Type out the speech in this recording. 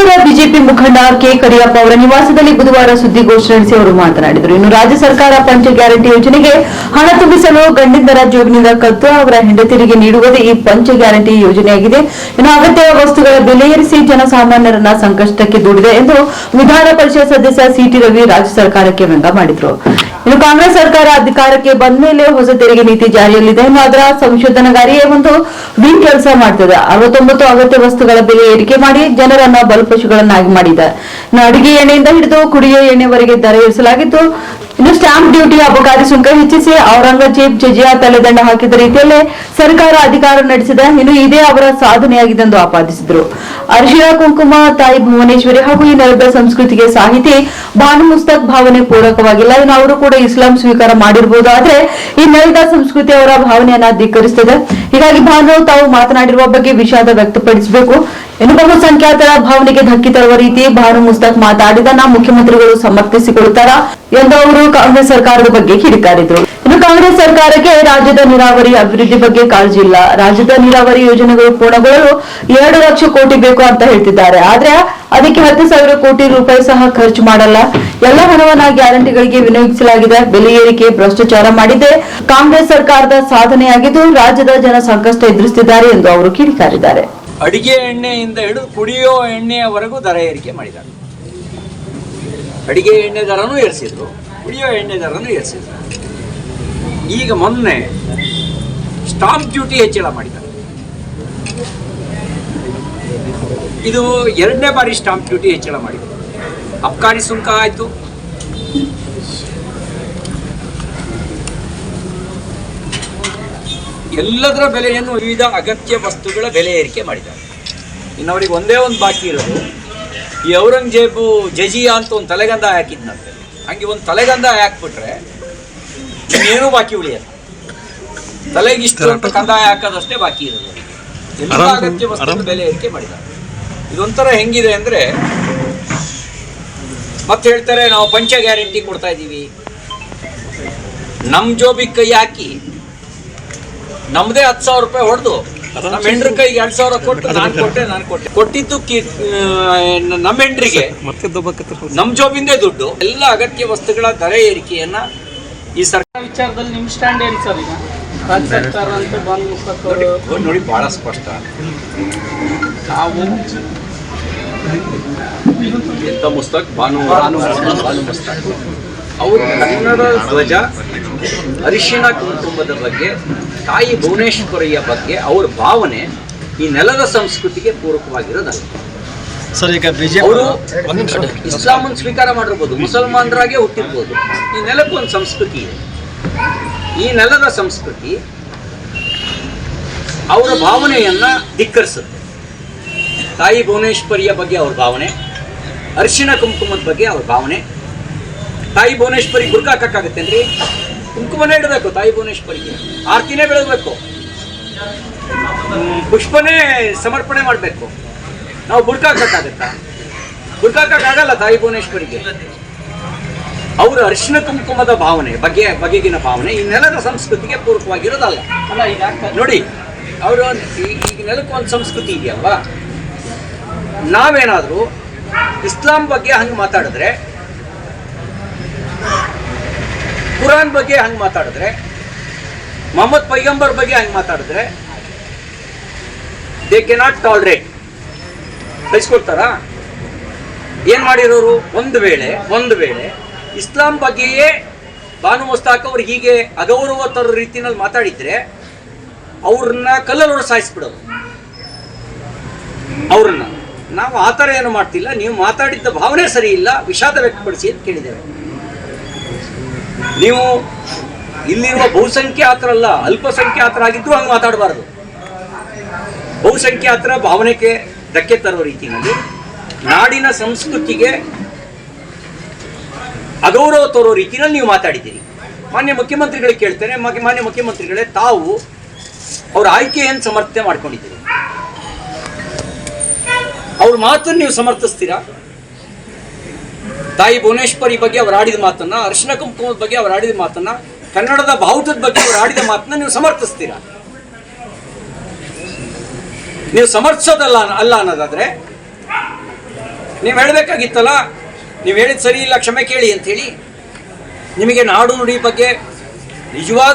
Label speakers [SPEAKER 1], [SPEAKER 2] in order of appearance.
[SPEAKER 1] ಬೆಂಗಳೂರ B J P ಮುಖಂಡ K Kariyappa ಅವರ ನಿವಾಸದಲ್ಲಿ ಬುಧವಾರ ಸುದ್ದಿಗೋಷ್ಠಿ ನಡೆಸಿ ಅವರು ಮಾತನಾಡಿದರು. ಇನ್ನು ರಾಜ್ಯ ಸರ್ಕಾರ ಪಂಚ ಗ್ಯಾರಂಟಿ ಯೋಜನೆಗೆ ಹಣ ತುಂಬಿಸಲು ಗಂಡಿಂದರ ಜೋಬಿನಿಂದ ಕತ್ತು ಅವರ ಹೆಂಡತಿರಿಗೆ ನೀಡುವುದೇ ಈ ಪಂಚ ಗ್ಯಾರಂಟಿ ಯೋಜನೆಯಾಗಿದೆ. ಇನ್ನು ಅಗತ್ಯ ವಸ್ತುಗಳ ಬೆಲೆ ಏರಿಸಿ ಜನಸಾಮಾನ್ಯರನ್ನ ಸಂಕಷ್ಟಕ್ಕೆ ದೂಡಿದೆ ಎಂದು ವಿಧಾನ ಪರಿಷತ್ ಸದಸ್ಯ ಸಿಟಿ ರವಿ ರಾಜ್ಯ ಸರ್ಕಾರಕ್ಕೆ ವ್ಯಂಗ ಮಾಡಿದರು. ಇನ್ನು ಕಾಂಗ್ರೆಸ್ ಸರ್ಕಾರ ಅಧಿಕಾರಕ್ಕೆ ಬಂದ ಮೇಲೆ ಹೊಸ ತೆರಿಗೆ ನೀತಿ ಜಾರಿಯಲ್ಲಿದೆ. ಅದರ ಸಂಶೋಧನಾಗಾರಿಯೇ ಒಂದು ವಿಂಗ್ ಕೆಲಸ ಮಾಡ್ತದೆ. ಅರವತ್ತೊಂಬತ್ತು ಅಗತ್ಯ ವಸ್ತುಗಳ ಬೆಲೆ ಏರಿಕೆ ಮಾಡಿ ಜನರನ್ನ ಬಲಪಶುಗಳನ್ನಾಗಿ ಮಾಡಿದೆ. ಇನ್ನು ಅಡಿಗೆ ಎಣ್ಣೆಯಿಂದ ಹಿಡಿದು ಕುಡಿಯೋ ಎಣ್ಣೆವರೆಗೆ ದರ ಏರಿಸಲಾಗಿದ್ದು ಇನ್ನು ಸ್ಟಾಂಪ್ ಡ್ಯೂಟಿ ಅಬಕಾರಿ ಸುಂಕ ಹೆಚ್ಚಿಸಿ ಔರಂಗಜೇಬ್ ಜಜಿಯಾ ತಲೆದಂಡ ಹಾಕಿದ ರೀತಿಯಲ್ಲೇ ಸರ್ಕಾರ ಅಧಿಕಾರ ನಡೆಸಿದ. ಇನ್ನು ಇದೇ ಅವರ ಸಾಧನೆಯಾಗಿದೆ ಎಂದು ಆಪಾದಿಸಿದರು. ಅರ್ಷಿಯ ಕುಂಕುಮ, ತಾಯಿ ಭುವನೇಶ್ವರಿ ಹಾಗೂ ಈ ನೆಲದ ಸಂಸ್ಕೃತಿಗೆ ಸಾಹಿತಿ ಭಾನು ಮುಸ್ತಕ್ ಭಾವನೆ ಪೂರಕವಾಗಿಲ್ಲ. ಇನ್ನು ಅವರು ಕೂಡ ಇಸ್ಲಾಂ ಸ್ವೀಕಾರ ಮಾಡಿರಬಹುದು ಆದರೆ ಈ ನೆಲದ ಸಂಸ್ಕೃತಿ ಅವರ ಭಾವನೆಯನ್ನ ಧಿಕ್ಕರಿಸುತ್ತದೆ ಹೀಗಾಗಿ ಭಾನು ತಾವು ಮಾತನಾಡಿರುವ ಬಗ್ಗೆ ವಿಷಾದ ವ್ಯಕ್ತಪಡಿಸಬೇಕು. ಇನ್ನು ಬಹುಸಂಖ್ಯಾತರ ಭಾವನೆಗೆ ಧಕ್ಕಿ ತರುವ ರೀತಿ ಭಾನು ಮುಸ್ತಕ್ ಮಾತಾಡಿದನ್ನ ಮುಖ್ಯಮಂತ್ರಿಗಳು ಸಮರ್ಥಿಸಿಕೊಳ್ಳುತ್ತಾರ ಎಂದು ಅವರು ಕಾಂಗ್ರೆಸ್ ಸರ್ಕಾರದ ಬಗ್ಗೆ ಕಿಡಿಕಾರಿದ್ರು. ಇನ್ನು ಕಾಂಗ್ರೆಸ್ ಸರ್ಕಾರಕ್ಕೆ ರಾಜ್ಯದ ನೀರಾವರಿ ಅಭಿವೃದ್ಧಿ ಬಗ್ಗೆ ಕಾಳಜಿ ಇಲ್ಲ. ರಾಜ್ಯದ ನೀರಾವರಿ ಯೋಜನೆಗಳು ಪೂರ್ಣಗೊಳ್ಳಲು ಎರಡು ಲಕ್ಷ ಕೋಟಿ ಬೇಕು ಅಂತ ಹೇಳ್ತಿದ್ದಾರೆ. ಆದ್ರೆ ಅದಕ್ಕೆ ಹತ್ತು ಸಾವಿರ ಕೋಟಿ ರೂಪಾಯಿ ಸಹ ಖರ್ಚು ಮಾಡಲ್ಲ. ಎಲ್ಲ ಹಣವನ್ನ ಗ್ಯಾರಂಟಿಗಳಿಗೆ ವಿನಿಯೋಗಿಸಲಾಗಿದೆ. ಬೆಲೆ ಏರಿಕೆ ಭ್ರಷ್ಟಾಚಾರ ಮಾಡಿದೆ. ಕಾಂಗ್ರೆಸ್ ಸರ್ಕಾರದ ಸಾಧನೆಯಾಗಿದ್ದು ರಾಜ್ಯದ ಜನ ಸಂಕಷ್ಟ ಎದುರಿಸುತ್ತಿದ್ದಾರೆ ಎಂದು ಅವರು ಕಿಡಿಕಾರಿದ್ದಾರೆ.
[SPEAKER 2] ಅಡಿಗೆ ಎಣ್ಣೆಯಿಂದ ಹಿಡಿದು ಕುಡಿಯೋ ಎಣ್ಣೆಯವರೆಗೂ ದರ ಏರಿಕೆ ಮಾಡಿದ್ದಾರೆ. ಅಡಿಗೆ ಎಣ್ಣೆ ದರನೂ ಏರಿಸಿದ್ರು, ಕುಡಿಯೋ ಎಣ್ಣೆ ದರನೂ ಏರಿಸಿದ್ರು. ಈಗ ಮೊನ್ನೆ ಸ್ಟಾಂಪ್ ಡ್ಯೂಟಿ ಹೆಚ್ಚಳ ಮಾಡಿದ್ದಾರೆ. ಇದು ಎರಡನೇ ಬಾರಿ ಸ್ಟಾಂಪ್ ಡ್ಯೂಟಿ ಹೆಚ್ಚಳ ಮಾಡಿದ್ರು ಅಬ್ಕಾರಿ ಸುಂಕ ಆಯಿತು. ಎಲ್ಲದರ ಬೆಲೆಯನ್ನು ವಿವಿಧ ಅಗತ್ಯ ವಸ್ತುಗಳ ಬೆಲೆ ಏರಿಕೆ ಮಾಡಿದ್ದಾರೆ. ಇನ್ನು ಅವ್ರಿಗೆ ಒಂದೇ ಒಂದು ಬಾಕಿ ಇರೋದು ಈ ಔರಂಗಜೇಬು ಜಜಿಯಾ ಅಂತ ಒಂದು ತಲೆಗಂಧ ಹಾಕಿದ್ನಂತೆ. ಹಂಗೆ ಒಂದು ತಲೆಗಂಧ ಹಾಕ್ಬಿಟ್ರೆ ಇನ್ನೇನೂ ಬಾಕಿ ಉಳಿಯಲ್ಲ. ತಲೆಗೆ ಇಷ್ಟು ಅಂತ ಕಂದಾಯ ಹಾಕೋದಷ್ಟೇ ಬಾಕಿ ಇರೋದು ಎಲ್ಲ ಅಗತ್ಯ ವಸ್ತುಗಳ ಬೆಲೆ ಏರಿಕೆ ಮಾಡಿದ್ದಾರೆ. ಇದೊಂಥರ ಹೆಂಗಿದೆ ಅಂದರೆ ಮತ್ತೆ ಹೇಳ್ತಾರೆ ನಾವು ಪಂಚ ಗ್ಯಾರಂಟಿ ಕೊಡ್ತಾ ಇದ್ದೀವಿ. ನಮ್ಮ ಜೋಬಿಗೆ ಕೈ ಹಾಕಿ ನಮ್ದೇ ಹತ್ತು ಸಾವಿರ ರೂಪಾಯಿ ಹೊಡೆದು. ನಮ್ಮ ಹೆಂಡ್ರ ಕೈಗೆ ಎರಡ್ ಸಾವಿರ ಕೊಟ್ಟು ನಾನು ಕೊಟ್ಟೆ ನಾನು ಕೊಟ್ಟೆ. ಕೊಟ್ಟಿದ್ದು ಕಿ ನಮ್ಮ ಹೆಂಡ್ರಿಗೆ. ನಮ್ಮ ಜೋಬಿಂದೇ ದುಡ್ಡು. ಎಲ್ಲ ಅಗತ್ಯ ವಸ್ತುಗಳ ದರ ಏರಿಕೆಯನ್ನ ಈ ಸರ್ಕಾರ
[SPEAKER 3] ವಿಚಾರದಲ್ಲಿ ನಿಮ್ಮ ಸ್ಟ್ಯಾಂಡ್ ಏನು ಸರ್ ಈಗ? ರಾಜ್ಯ ಸರ್ಕಾರ ಅಂತ ಬಂದ್
[SPEAKER 2] ನೋಡಿ ಬಹಳ ಸ್ಪಷ್ಟ.
[SPEAKER 3] ನಾವು
[SPEAKER 2] ಎಂತ ಮುಸ್ತಕ್? ಭಾನುವಾರ ಭಾನುವಾರ ಭಾನು ಮುಸ್ತಕ್. ಅವರು ಕನ್ನಡ ಧ್ವಜ ಅರಿಶಿಣ ಕುಟುಂಬದ ಬಗ್ಗೆ ತಾಯಿ ಭುವನೇಶ್ವರಿಯ ಬಗ್ಗೆ ಅವ್ರ ಭಾವನೆ ಈ ನೆಲದ ಸಂಸ್ಕೃತಿಗೆ ಪೂರಕವಾಗಿರೋದಲ್ಲ
[SPEAKER 4] ಸರ್ ಈಗ ಬಿಜೆಪಿ
[SPEAKER 2] ಅವರು ಇಸ್ಲಾಮನ್ ಸ್ವೀಕಾರ ಮಾಡಿರ್ಬೋದು ಮುಸಲ್ಮಾನರಾಗೆ ಹುಟ್ಟಿರ್ಬೋದು. ಈ ನೆಲಕ್ಕೆ ಒಂದು ಸಂಸ್ಕೃತಿ ಇದೆ. ಈ ನೆಲದ ಸಂಸ್ಕೃತಿ ಅವರ ಭಾವನೆಯನ್ನ ಧಿಕ್ಕರಿಸುತ್ತೆ. ತಾಯಿ ಭುವನೇಶ್ವರಿಯ ಬಗ್ಗೆ ಅವ್ರ ಭಾವನೆ ಅರಿಶಿಣ ಕುಂಕುಮದ ಬಗ್ಗೆ ಅವ್ರ ಭಾವನೆ ತಾಯಿ ಭುವನೇಶ್ವರಿ ಗುರ್ಗ ಹಾಕಕ್ಕಾಗತ್ತೆ ಅಂದ್ರಿ ಕುಂಕುಮನೇ ಇಡಬೇಕು ತಾಯಿ ಭುವನೇಶ್ವರಿಗೆ. ಆರ್ತಿನೇ ಬೆಳಗಬೇಕು ಪುಷ್ಪನೇ ಸಮರ್ಪಣೆ ಮಾಡಬೇಕು. ನಾವು ಬುಡ್ಕ ಹಾಕಕ್ಕಾಗತ್ತಾ? ಬುಡ್ಕ ಹಾಕಕ್ಕಾಗಲ್ಲ ತಾಯಿ ಭುವನೇಶ್ವರಿಗೆ. ಅವರ ಅರಿಶಿನ ಕುಂಕುಮದ ಭಾವನೆ ಬಗೆ ಬಗೆಗಿನ ಭಾವನೆ ಈ ನೆಲದ ಸಂಸ್ಕೃತಿಗೆ ಪೂರಕವಾಗಿರೋದಲ್ಲ.
[SPEAKER 3] ಅಲ್ಲ ಈಗ
[SPEAKER 2] ನೋಡಿ ಅವರು ಈಗ ನೆಲಕ್ಕೆ ಒಂದು ಸಂಸ್ಕೃತಿ ಇದೆಯಲ್ವಾ? ನಾವೇನಾದರೂ ಇಸ್ಲಾಂ ಬಗ್ಗೆ ಹಂಗೆ ಮಾತಾಡಿದ್ರೆ ಕುರಾನ್ ಬಗ್ಗೆ ಹಂಗೆ ಮಾತಾಡಿದ್ರೆ, ಮೊಹಮ್ಮದ್ ಪೈಗಂಬರ್ ಬಗ್ಗೆ ಹಂಗೆ ಮಾತಾಡಿದ್ರೆ ದೇ ಕೆನಾಟ್ ಟಾಲ್ರೇಟ್ ಕಳಿಸ್ಕೊಡ್ತಾರಾ ಏನು ಮಾಡಿರೋರು? ಒಂದು ವೇಳೆ ಒಂದು ವೇಳೆ ಇಸ್ಲಾಂ ಬಗ್ಗೆಯೇ ಬಾನು ಮುಸ್ತಾಕ್ ಅವ್ರು ಹೀಗೆ ಅಗೌರವ ತರೋ ರೀತಿನಲ್ಲಿ ಮಾತಾಡಿದ್ರೆ, ಅವ್ರನ್ನ ಕಲ್ಲಲ್ಲಿ ಸಾಯಿಸ್ಬಿಡೋದು ಅವ್ರನ್ನ. ನಾವು ಆ ಥರ ಏನು ಮಾಡ್ತಿಲ್ಲ, ನೀವು ಮಾತಾಡಿದ್ದ ಭಾವನೆ ಸರಿ ಇಲ್ಲ, ವಿಷಾದ ವ್ಯಕ್ತಪಡಿಸಿ ಅಂತ ಕೇಳಿದ್ದೇವೆ. ನೀವು ಇಲ್ಲಿರುವ ಬಹುಸಂಖ್ಯಾತರಲ್ಲ ಅಲ್ಪಸಂಖ್ಯಾತರಾಗಿದ್ದು ಹಂಗೆ ಮಾತಾಡಬಾರ್ದು. ಬಹುಸಂಖ್ಯಾತರ ಭಾವನೆಗೆ ಧಕ್ಕೆ ತರುವ ರೀತಿಯಲ್ಲಿ ನಾಡಿನ ಸಂಸ್ಕೃತಿಗೆ ಅಗೌರವ ತೋರೋ ರೀತಿಯಲ್ಲಿ ನೀವು ಮಾತಾಡಿದ್ದೀರಿ. ಮಾನ್ಯ ಮುಖ್ಯಮಂತ್ರಿಗಳಿಗೆ ಕೇಳ್ತೇನೆ ಮಾನ್ಯ ಮುಖ್ಯಮಂತ್ರಿಗಳೇ, ತಾವು ಅವ್ರ ಆಯ್ಕೆಯನ್ನು ಸಮರ್ಥನೆ ಮಾಡ್ಕೊಂಡಿದ್ದೀರಿ. ಅವ್ರ ಮಾತನ್ನು ನೀವು ಸಮರ್ಥಿಸ್ತೀರಾ? ತಾಯಿ ಭುವನೇಶ್ವರಿ ಬಗ್ಗೆ ಅವರು ಆಡಿದ ಮಾತನ್ನ, ಅರ್ಶನ ಕುಂಕುಮದ ಬಗ್ಗೆ ಅವರು ಆಡಿದ ಮಾತನ್ನ, ಕನ್ನಡದ ಬಾವುಟದ ಬಗ್ಗೆ ಅವರು ಆಡಿದ ಮಾತನ್ನ ನೀವು ಸಮರ್ಥಿಸ್ತೀರಾ? ನೀವು ಸಮರ್ಥಿಸೋದಲ್ಲ ಅಲ್ಲ ಅನ್ನೋದಾದ್ರೆ, ನೀವು ಹೇಳಬೇಕಾಗಿತ್ತಲ್ಲ, ನೀವು ಹೇಳಿದ ಸರಿ ಇಲ್ಲ, ಕ್ಷಮೆ ಕೇಳಿ ಅಂತ ಹೇಳಿ, ನಿಮಗೆ ನಾಡು ನುಡಿ ಬಗ್ಗೆ ನಿಜವಾದ